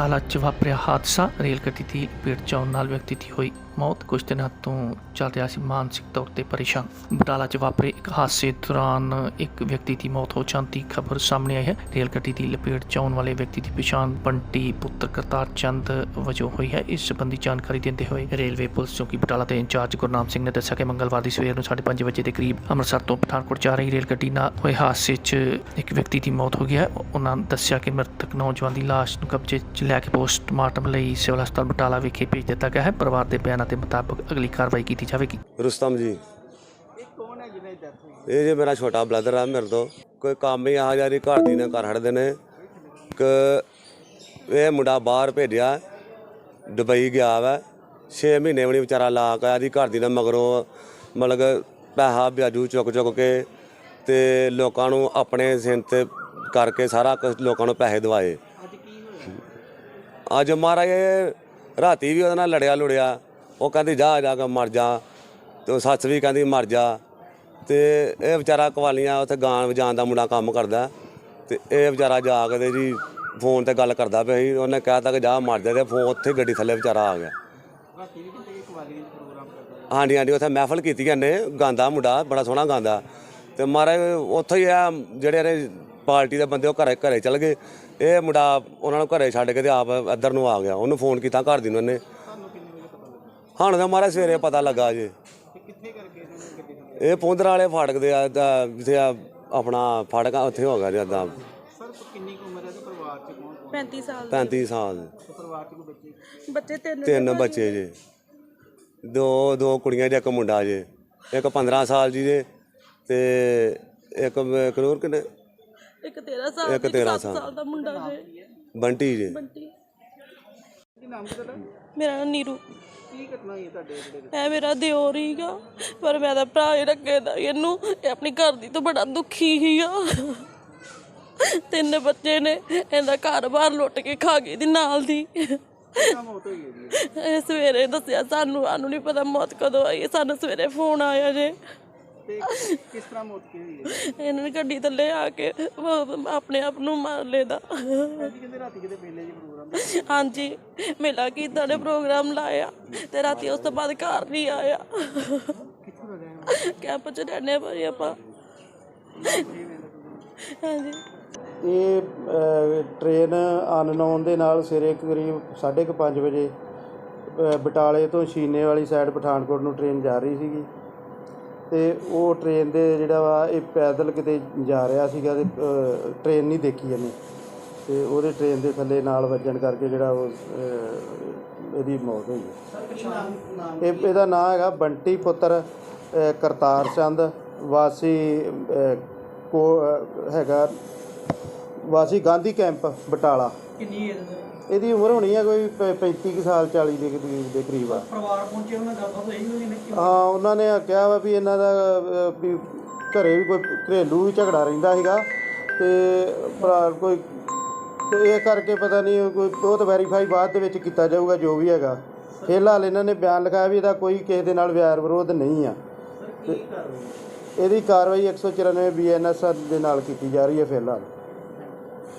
ਬਟਾਲਾ 'ਚ ਵਾਪਰਿਆ ਹਾਦਸਾ। ਰੇਲ ਗੱਡੀ ਦੀ ਭੀੜ 'ਚ ਨਾਲ ਵਿਅਕਤੀ ਦੀ ਹੋਈ ਮੌਤ। ਕੁਝ ਦਿਨਾਂ ਤੋਂ ਚੱਲ ਰਿਹਾ ਸੀ ਮਾਨਸਿਕ ਤੌਰ ਤੇ ਪਰੇਸ਼ਾਨ। ਬਟਾਲਾ 'ਚ ਵਾਪਰੇ ਇੱਕ ਹਾਦਸੇ ਦੌਰਾਨ ਇੱਕ ਵਿਅਕਤੀ ਦੀ ਮੌਤ ਹੋ ਜਾਣ ਦੀ ਖਬਰ ਸਾਹਮਣੇ ਆਈ ਹੈ। ਰੇਲ ਗੱਡੀ ਦੀ ਲਪੇਟ 'ਚ ਆਉਣ ਵਾਲੇ ਵਿਅਕਤੀ ਦੀ ਪਛਾਣ ਬੰਟੀ ਪੁੱਤਰ ਕਰਤਾਰ ਚੰਦ ਵਜੋਂ ਹੋਈ ਹੈ। ਇਸ ਸੰਬੰਧੀ ਜਾਣਕਾਰੀ ਦਿੰਦੇ ਹੋਏ ਰੇਲਵੇ ਪੁਲਿਸ ਚੌਕੀ ਬਟਾਲਾ ਦੇ ਇੰਚਾਰਜ ਗੁਰਨਾਮ ਸਿੰਘ ਨੇ ਦੱਸਿਆ ਕਿ ਮੰਗਲਵਾਰ ਦੀ ਸਵੇਰ ਨੂੰ 5:30 ਵਜੇ ਦੇ ਕਰੀਬ ਅੰਮ੍ਰਿਤਸਰ ਤੋਂ ਪਠਾਨਕੋਟ ਜਾ ਰਹੀ ਰੇਲ ਗੱਡੀ ਨਾਲ ਹੋਏ ਹਾਦਸੇ 'ਚ ਇੱਕ ਵਿਅਕਤੀ ਦੀ ਮੌਤ ਹੋ ਗਈ ਹੈ। ਉਹਨਾਂ ਦੱਸਿਆ ਕਿ ਮ੍ਰਿਤਕ ਨੌਜਵਾਨ ਦੀ ਲਾਸ਼ ਨੂੰ ਕਬਜ਼ੇ 'ਚ ਲੈ ਕੇ ਪੋਸਟਮਾਰਟਮ ਲਈ ਸਿਵਲ ਹਸਪਤਾਲ ਬਟਾਲਾ ਵਿਖੇ ਭੇਜ ਦਿੱਤਾ ਗਿਆ ਹੈ। ਪਰਿਵਾਰ ਦੇ ਬਿਆਨਾਂ ਦੇ ਮੁਤਾਬਕ ਅਗਲੀ ਕਾਰਵਾਈ ਕੀਤੀ ਜਾਵੇਗੀ। ਰੁਸਤਮ ਜੀ। ਇਹ ਕੌਣ ਹੈ ਜਿਹਨੇ ਡੈਥ ਹੋਈ ਇਹ ਜੇ ਮੇਰਾ ਛੋਟਾ ਬ੍ਰਦਰ ਆ ਮੇਰੇ ਤੋਂ। ਕੋਈ ਕੰਮ ਹੀ ਆ ਜਾਰੀ ਘਰ ਦੀ ਨਾ ਕਰ ਹੜਦੇ ਨੇ। ਕਿ ਇਹ ਮੁੰਡਾ ਬਾਹਰ ਭੇਜਿਆ, ਦੁਬਈ ਗਿਆ ਵਾ। 6 ਮਹੀਨੇ ਵੀ ਨੀ ਵਿਚਾਰਾ ਲਾ ਕੇ ਆਦੀ ਘਰ ਦੀ ਨਾ ਮਗਰੋਂ ਮਤਲਬ ਕਿ ਪੈਸਾ ਵਿਆਜੂ ਚੁੱਕ ਚੁੱਕ ਕੇ ਤੇ ਲੋਕਾਂ ਨੂੰ ਆਪਣੇ ਸਿਰ ਤੇ ਕਰਕੇ ਸਾਰਾ ਕੁਛ ਲੋਕਾਂ ਨੂੰ ਪੈਸੇ ਦਵਾਏ। ਅੱਜ ਮਹਾਰਾਜ ਇਹ ਰਾਤੀ ਵੀ ਉਹਦੇ ਨਾਲ ਲੜਿਆ ਲੁੜਿਆ ਉਹ ਕਹਿੰਦੀ ਜਾ ਜਾ ਕੇ ਮਰ ਜਾ। ਤੇ ਉਹ ਸੱਸ ਵੀ ਕਹਿੰਦੀ ਮਰ ਜਾ। ਤੇ ਇਹ ਵਿਚਾਰਾ ਕਵਾਲੀਆਂ ਉੱਥੇ ਗਾਣ ਵਜਾਉਣ ਦਾ ਮੁੰਡਾ ਕੰਮ ਕਰਦਾ। ਤੇ ਇਹ ਵਿਚਾਰਾ ਜਾ ਕੇ ਤੇ ਜੀ ਫੋਨ ਤੇ ਗੱਲ ਕਰਦਾ ਪਿਆ ਸੀ। ਉਹਨੇ ਕਹਿ ਤਾ ਕਿ ਜਾ ਮਰ ਜਾ ਤੇ ਫੋਨ ਉੱਥੇ ਗੱਡੀ ਥੱਲੇ ਵਿਚਾਰਾ ਆ ਗਿਆ। ਹਾਂਜੀ ਹਾਂਜੀ ਉੱਥੇ ਮਹਿਫਲ ਕੀਤੀ ਇਹਨੇ। ਗਾਉਂਦਾ ਮੁੰਡਾ ਬੜਾ ਸੋਹਣਾ ਗਾਉਂਦਾ ਤੇ ਮਹਾਰਾਜ ਉੱਥੇ ਹੀ ਆ ਜਿਹੜੇ ਪਾਰਟੀ ਦੇ ਬੰਦੇ ਉਹ ਘਰੇ ਘਰੇ ਚਲ ਗਏ। ਇਹ ਮੁੰਡਾ ਉਹਨਾਂ ਨੂੰ ਘਰੇ ਛੱਡ ਕੇ ਤੇ ਆਪ ਇੱਧਰ ਨੂੰ ਆ ਗਿਆ। ਉਹਨੂੰ ਫੋਨ ਕੀਤਾ ਘਰ ਦੀ ਨੂੰ ਉਹਨੇ ਤੁਹਾਨੂੰ ਕਿੰਨੇ ਵਜੇ ਪਤਾ ਲੱਗਾ? ਹੁਣ ਤਾਂ ਮਹਾਰਾਜ ਸਵੇਰੇ ਪਤਾ ਲੱਗਾ ਜੇ? ਤੇ ਕਿੱਥੇ ਕਰਕੇ ਇਹਨਾਂ ਨੇ? ਗੱਡੀ ਥੱਲੇ ਇਹ ਪੌਂਦਰ ਵਾਲੇ ਫਾਟਕ ਦੇ ਆ ਦਾ ਜਿੱਥੇ ਆ ਆਪਣਾ ਫਾਟਕ ਆ, ਉੱਥੇ ਹੋ ਗਿਆ ਜਿੱਦਾਂ ਸਰ ਕਿੰਨੀ ਕੁ ਉਮਰ ਹੈ ਤੇ ਪਰਿਵਾਰ ਚ ਕੌਣ ਕੌਣ 35 ਸਾਲ 35 ਸਾਲ ਦੇ। ਤੇ ਪਰਿਵਾਰ ਚ ਕੋਈ ਬੱਚੇ? ਬੱਚੇ ਤਿੰਨ ਤਿੰਨ ਬੱਚੇ ਜੇ। ਦੋ ਦੋ ਕੁੜੀਆਂ ਜੇ ਇੱਕ ਮੁੰਡਾ ਜੇ। ਇੱਕ 15 ਸਾਲ ਜੀ ਜੇ ਤੇ ਇੱਕ ਕਰੂਰ ਕਿਨੇ? ਇੱਕ 13 ਸਾਲ ਇੱਕ ਤੇ 13 ਸੱਤ ਸਾਲ। ਦਾ ਮੁੰਡਾ ਜੇ। ਬੰਟੀ ਜੇ। ਬੰਟੀ। ਕੀ ਨਾਮ ਸੀ ਤੁਹਾਡਾ? ਮੇਰਾ ਨਾਂ ਨੀਰੂ। ਕੀ ਘਟਨਾ ਹੋਈ ਹੈ ਤੁਹਾਡੇ ਜਿਹੜੇ ਐ ਮੇਰਾ ਦਿਓਰ ਹੀਗਾ ਪਰ ਮੈਂ ਤਾਂ ਭਰਾ ਹੀ ਰੱਖੇ ਦਾ ਇਹਨੂੰ ਇਹ ਆਪਣੀ ਘਰ ਦੀ ਤੋਂ ਬੜਾ ਦੁਖੀ ਹੀਗਾ ਤਿੰਨ ਬੱਚੇ ਨੇ ਇਹਦਾ ਘਰ-ਬਾਰ ਲੁੱਟ ਕੇ ਖਾ ਗਈ ਦੀ ਨਾਲ ਦੀ। ਕਿੰਨਾ ਮੌਤ ਹੋਈ ਹੈ ਜੀ? ਇਹ ਸਵੇਰੇ ਦੱਸਿਆ ਸਾਨੂੰ ਸਾਨੂੰ ਨਹੀਂ ਪਤਾ ਮੌਤ ਕਦੋਂ ਆਈ ਹੈ। ਸਾਨੂੰ ਸਵੇਰੇ ਫੋਨ ਆਇਆ ਜੇ। ਤੇ ਕਿਸ ਤਰ੍ਹਾਂ ਮੌਤ ਕੀ ਹੋਈ ਹੈ? ਇਹਨਾਂ ਨੇ ਗੱਡੀ ਥੱਲੇ ਆ ਕੇ ਉਹ ਆਪਣੇ ਆਪ ਨੂੰ ਮਾਰ ਲੈਦਾ। ਕਹਿੰਦੀ ਕਹਿੰਦੇ ਰਾਤੀ ਕਿਤੇ ਮੇਲੇ ਜੀ ਪ੍ਰੋਗਰਾਮ ਦਾ ਹਾਂਜੀ ਮੇਲਾ ਕੀਤਾ ਨੇ ਪ੍ਰੋਗਰਾਮ ਲਾਇਆ ਤੇ ਰਾਤੀ ਉਸ ਤੋਂ ਬਾਅਦ ਘਰ ਨਹੀਂ ਆਇਆ। ਕਿੱਥੋਂ ਦਾ ਰਹਿਣ ਵਾਲਾ? ਕੈਂਪ ਚ ਰਹਿਣੇ ਭਾਈ ਆਪਾਂ। ਹਾਂਜੀ। ਇਹ ਅ, ਟ੍ਰੇਨ ਅਨਨੋਨ ਦੇ ਨਾਲ ਸਵੇਰੇ ਕਰੀਬ 5:30 ਵਜੇ ਅ, ਬਟਾਲੇ ਤੋਂ ਸ਼ੀਨੇ ਵਾਲੀ ਸਾਈਡ ਪਠਾਨਕੋਟ ਨੂੰ ਟ੍ਰੇਨ ਜਾ ਰਹੀ ਸੀਗੀ। ਅਤੇ ਉਹ ਟ੍ਰੇਨ ਦੇ ਜਿਹੜਾ ਵਾ ਇਹ ਪੈਦਲ ਕਿਤੇ ਜਾ ਰਿਹਾ ਸੀਗਾ ਅਤੇ ਅ, ਟ੍ਰੇਨ ਨਹੀਂ ਦੇਖੀ ਇਹਨੇ। ਅਤੇ ਉਹਦੇ ਟ੍ਰੇਨ ਦੇ ਥੱਲੇ ਨਾਲ ਵੱਜਣ ਕਰਕੇ ਜਿਹੜਾ ਉਹ ਇਹਦੀ ਮੌਤ ਹੋਈ। ਹੈ ਇਹ ਇਹਦਾ ਨਾਂ ਹੈਗਾ ਬੰਟੀ ਪੁੱਤਰ ਕਰਤਾਰ ਚੰਦ। ਵਾਸੀ ਕੋ ਹੈਗਾ ਵਾਸੀ ਗਾਂਧੀ ਕੈਂਪ ਬਟਾਲਾ। ਕਿੰਨੀ ਏਜ ਇਹਦੀ ਉਮਰ ਹੋਣੀ ਹੈ ਕੋਈ ਪ- 35 ਕੁ ਸਾਲ 40 ਦੇ ਕਰੀਬ ਦੇ ਕਰੀਬ ਆ। ਪਰਿਵਾਰ ਪਹੁੰਚੇ ਉਹਨਾਂ ਗੱਲਬਾਤ ਹੋਈ ਹਾਂ ਉਹਨਾਂ ਨੇ ਕਿਹਾ ਵਾ ਵੀ ਇਹਨਾਂ ਦਾ ਵੀ ਘਰੇ ਵੀ ਕੋਈ ਘਰੇਲੂ ਵੀ ਝਗੜਾ ਰਹਿੰਦਾ ਸੀਗਾ ਤੇ ਭਰਾ ਕੋਈ ਤੇ ਇਹ ਕਰਕੇ ਪਤਾ ਨਹੀਂ ਕੋਈ ਉਹ ਤਾਂ ਵੈਰੀਫਾਈ ਬਾਅਦ ਦੇ ਵਿੱਚ ਕੀਤਾ ਜਾਊਗਾ ਜੋ ਵੀ ਹੈਗਾ। ਫਿਲਹਾਲ ਇਹਨਾਂ ਨੇ ਬਿਆਨ ਲਿਖਾਇਆ ਵੀ ਇਹਦਾ ਕੋਈ ਕਿਸੇ ਦੇ ਨਾਲ ਵੈਰ ਵਿਰੋਧ ਨਹੀਂ ਆ। ਇਹਦੀ ਕਾਰਵਾਈ 194 ਬੀਐਨਐਸ ਦੇ ਨਾਲ ਕੀਤੀ ਜਾ ਰਹੀ ਹੈ ਫਿਲਹਾਲ।